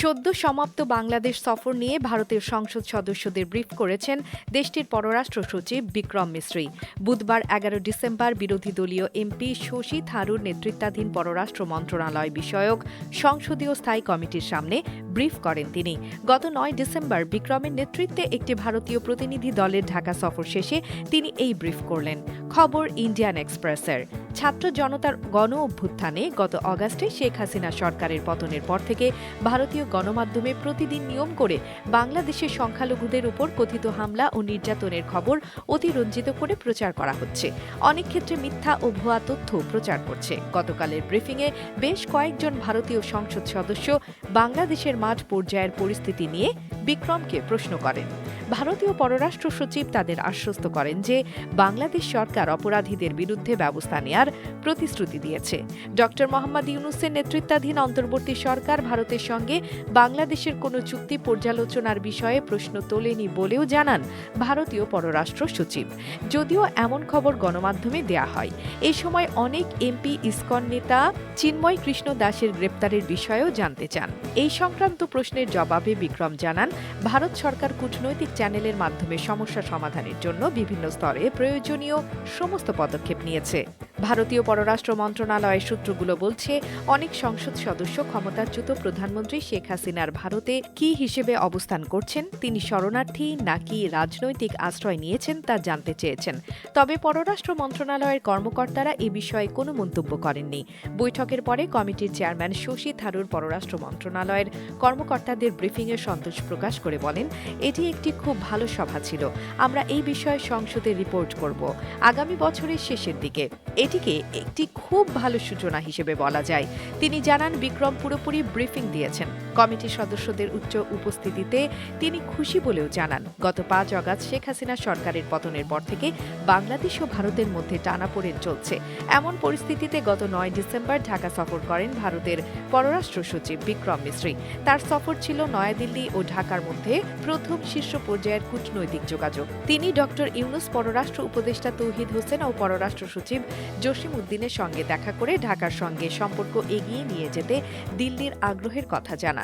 সদ্য সমাপ্ত বাংলাদেশ সফর নিয়ে ভারতের সংসদ সদস্যদের ব্রিফ করেছেন দেশটির পররাষ্ট্র সচিব বিক্রম মিশ্রি বুধবার এগারো ডিসেম্বর বিরোধী দলীয় এমপি শশী থারুর নেতৃত্বাধীন পররাষ্ট্র মন্ত্রণালয় বিষয়ক সংসদীয় স্থায়ী কমিটির সামনে ব্রিফ করেন তিনি। গত নয় ডিসেম্বর বিক্রমের নেতৃত্বে একটি ভারতীয় প্রতিনিধি দলের ঢাকা সফর শেষে তিনি এই ব্রিফ করলেন। খবর ইন্ডিয়ান এক্সপ্রেসের। ছাত্র জনতার গণ অভ্যুত্থানে গত অগাস্টে শেখ হাসিনা সরকারের পতনের পর থেকে ভারতীয় গণমাধ্যমে প্রতিদিন নিয়ম করে বাংলাদেশের সংখ্যালঘুদের উপর কথিত হামলা ও নির্যাতনের খবর অতিরঞ্জিত করে প্রচার করা হচ্ছে। অনেক ক্ষেত্রে মিথ্যা ও ভুয়া তথ্য প্রচার করছে। গতকালের ব্রিফিংয়ে বেশ কয়েকজন ভারতীয় সংসদ সদস্য বাংলাদেশের মাঠ পর্যায়ের পরিস্থিতি নিয়ে বিক্রমকে প্রশ্ন করেন। ভারতীয় পররাষ্ট্র সচিব তাদের আশ্বস্ত করেন যে বাংলাদেশ সরকার অপরাধীদের বিরুদ্ধে ব্যবস্থা নেয়ার প্রতিশ্রুতি দিয়েছে। ডক্টর মোহাম্মদ ইউনুসের নেতৃত্বাধীন অন্তর্বর্তী সরকার ভারতের সঙ্গে বাংলাদেশের কোনো চুক্তি পর্যালোচনার বিষয়ে প্রশ্ন তোলেনি বলেও জানান ভারতীয় পররাষ্ট্র সচিব। যদিও এমন খবর গণমাধ্যমে দেয়া হয়। এ সময় অনেক এমপি, ইসকন নেতা চিন্ময় কৃষ্ণ দাসের গ্রেপ্তারের বিষয়েও জানতে চান। এই সংক্রান্ত প্রশ্নের জবাবে বিক্রম জানান, ভারত সরকার কূটনৈতিক চ্যানেলের মাধ্যমে সমস্যা সমাধানের জন্য বিভিন্ন স্তরে প্রয়োজনীয় সমস্ত পদক্ষেপ নিয়েছে। ভারতীয় পররাষ্ট্র মন্ত্রণালয়ের সূত্রগুলো বলছে, অনেক সংসদ সদস্য ক্ষমতাচ্যুত প্রধানমন্ত্রী শেখ হাসিনার ভারতে কি হিসেবে অবস্থান করছেন, তিনি শরণার্থী নাকি রাজনৈতিক আশ্রয় নিয়েছেন তা জানতে চেয়েছেন। তবে পররাষ্ট্র মন্ত্রণালয়ের কর্মকর্তারা এ বিষয়ে কোনো মন্তব্য করেননি। বৈঠকের পরে কমিটির চেয়ারম্যান শশী থারুর পররাষ্ট্র মন্ত্রণালয়ের কর্মকর্তাদের ব্রিফিংয়ে সন্তোষ প্রকাশ করে বলেন, এটি একটি খুব ভালো সভা ছিল। আমরা এই বিষয়ে সংসদে রিপোর্ট করব। আগামী বছরের শেষের দিকে। এটিকে একটি খুব ভালো সূচনা হিসেবে বলা যায়। তিনি জানান বিক্রম পুরোপুরি ব্রিফিং দিয়েছেন। কমিটির সদস্যদের উচ্চ উপস্থিতিতে তিনি খুশি বলেও জানান, গত পাঁচ অগাস্ট শেখ হাসিনা সরকারের পতনের পর থেকে বাংলাদেশ ও ভারতের মধ্যে টানাপোড়েন চলছে। এমন পরিস্থিতিতে গত নয় ডিসেম্বর ঢাকা সফর করেন ভারতের পররাষ্ট্র সচিব বিক্রম মিশ্রি তার সফর ছিল নয়াদিল্লি ও ঢাকার মধ্যে প্রথম শীর্ষ পর্যায়ের কূটনৈতিক যোগাযোগ। তিনি ডক্টর ইউনুস পররাষ্ট্র উপদেষ্টা তৌহিদ হোসেন ও পররাষ্ট্র সচিব জসিম উদ্দিনের সঙ্গে দেখা করে ঢাকার সঙ্গে সম্পর্ক এগিয়ে নিয়ে যেতে দিল্লির আগ্রহের কথা জানান।